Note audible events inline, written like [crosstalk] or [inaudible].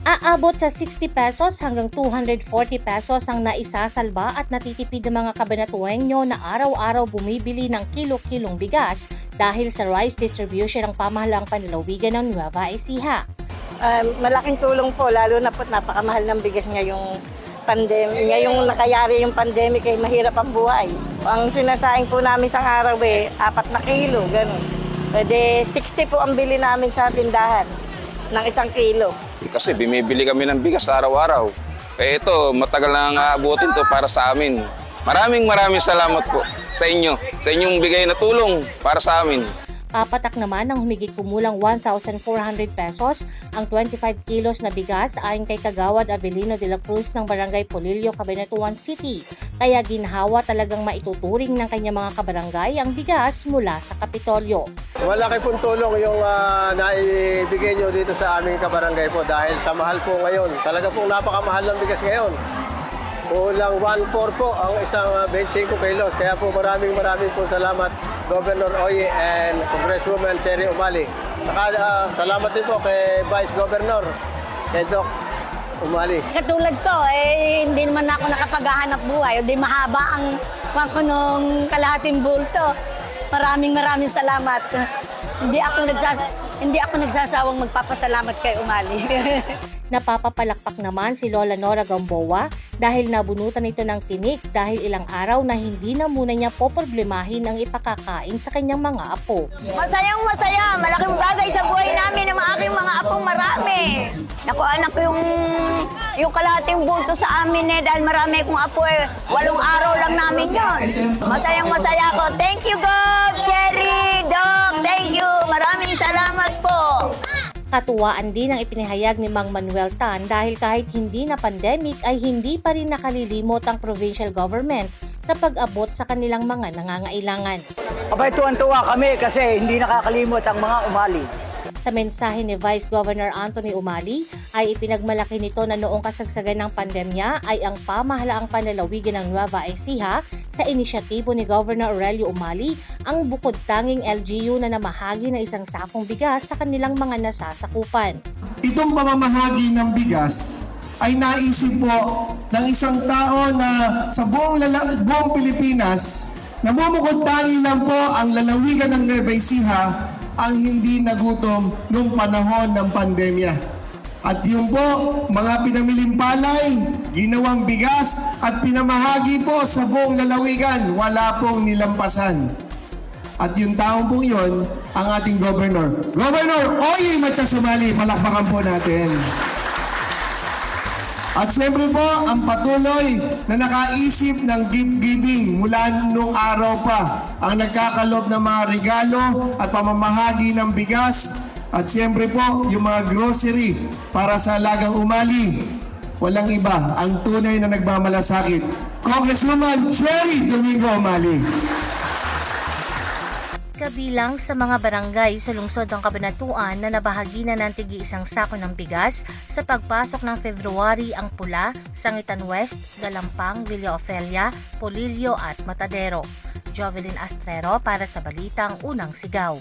Aabot sa 60 pesos hanggang 240 pesos ang naisasalba at natitipid ng mga kabanatuenyo na araw-araw bumibili ng kilo-kilong bigas dahil sa rice distribution ng pamahalaang panlalawigan ng Nueva Ecija. Um, malaking tulong po, lalo na po napakamahal ng bigas ngayong pandemic. Ngayong nakayari yung pandemic ay mahirap ang buhay. Ang sinasaing po namin sa araw eh, apat na kilo, ganun. Pwede 60 po ang bili namin sa tindahan ng isang kilo. Kasi bumibili kami ng bigas araw-araw. Kaya ito, matagal na nga aabutin to para sa amin. Maraming maraming salamat po sa inyo, sa inyong bigay na tulong para sa amin. Papatak naman ng humigit kumulang 1,400 pesos ang 25 kilos na bigas ayon kay Kagawad Avelino de la Cruz ng Barangay Polillo, Cabanatuan City. Kaya ginhawa talagang maituturing ng kanyang mga kabarangay ang bigas mula sa Kapitolyo. Malaki pong tulong yung ah, naibigay nyo dito sa aming kabarangay po dahil sa mahal po ngayon. Talaga pong napakamahal ng bigas ngayon. Kulang 1.4 po ang isang ah, 25 kilos. Kaya po maraming maraming po salamat Governor Oye and Congresswoman Cherry Umali. Saka ah, salamat din po kay Vice Governor, kay Doc Umali. Katulad ko, eh, hindi naman ako nakapaghahanap buhay. O di mahaba ang pangko nung kalahating bulto. Maraming maraming salamat. Hindi ako nagsas hindi ako nagsasawang magpapasalamat kay Umali. [laughs] Napapapalakpak naman si Lola Nora Gamboa dahil nabunutan ito ng tinik dahil ilang araw na hindi na muna niya poproblemahin ang ipakakain sa kanyang mga apo. Masayang masaya. Malaking bagay sa buhay namin ng mga aking mga apong marami. Naku, anak yung, yung kalahating bulto sa amin eh, dahil marami kong apo eh. Walong araw lang namin yon. Masayang masaya ko. Thank you, God, Katuwaan din ang ipinahayag ni Mang Manuel Tan dahil kahit hindi na pandemic ay hindi pa rin nakalilimot ang provincial government sa pag-abot sa kanilang mga nangangailangan. Abay, tuwan-tuwa kami kasi hindi nakakalimot ang mga umali. Sa mensahe ni Vice Governor Anthony Umali ay ipinagmalaki nito na noong kasagsagan ng pandemya ay ang pamahalaang panlalawigan ng Nueva Ecija sa inisyatibo ni Governor Aurelio Umali ang bukod tanging LGU na namahagi ng isang sakong bigas sa kanilang mga nasasakupan. Itong pamamahagi ng bigas ay naisip po ng isang tao na sa buong, lala- buong Pilipinas, namumukod tangi lang po ang lalawigan ng Nueva Ecija ang hindi nagutom nung panahon ng pandemya. At yung po, mga pinamiling palay, ginawang bigas at pinamahagi po sa buong lalawigan, wala pong nilampasan. At yung taong pong yun, ang ating governor. Governor Oye Matsasumali, palakpakan po natin. At siyempre po, ang patuloy na nakaisip ng gift giving mula nung araw pa. Ang nagkakalob ng mga regalo at pamamahagi ng bigas. At siyempre po, yung mga grocery para sa lagang umali. Walang iba, ang tunay na nagmamalasakit. Congresswoman Cherry Domingo Umali. Kabilang sa mga barangay sa lungsod ng Kabanatuan na nabahagi na ng tigi isang sako ng bigas sa pagpasok ng February ang Pula, Sangitan West, Galampang, Villa Ofelia, Polillo at Matadero. Jovelyn Astrero para sa Balitang Unang Sigaw.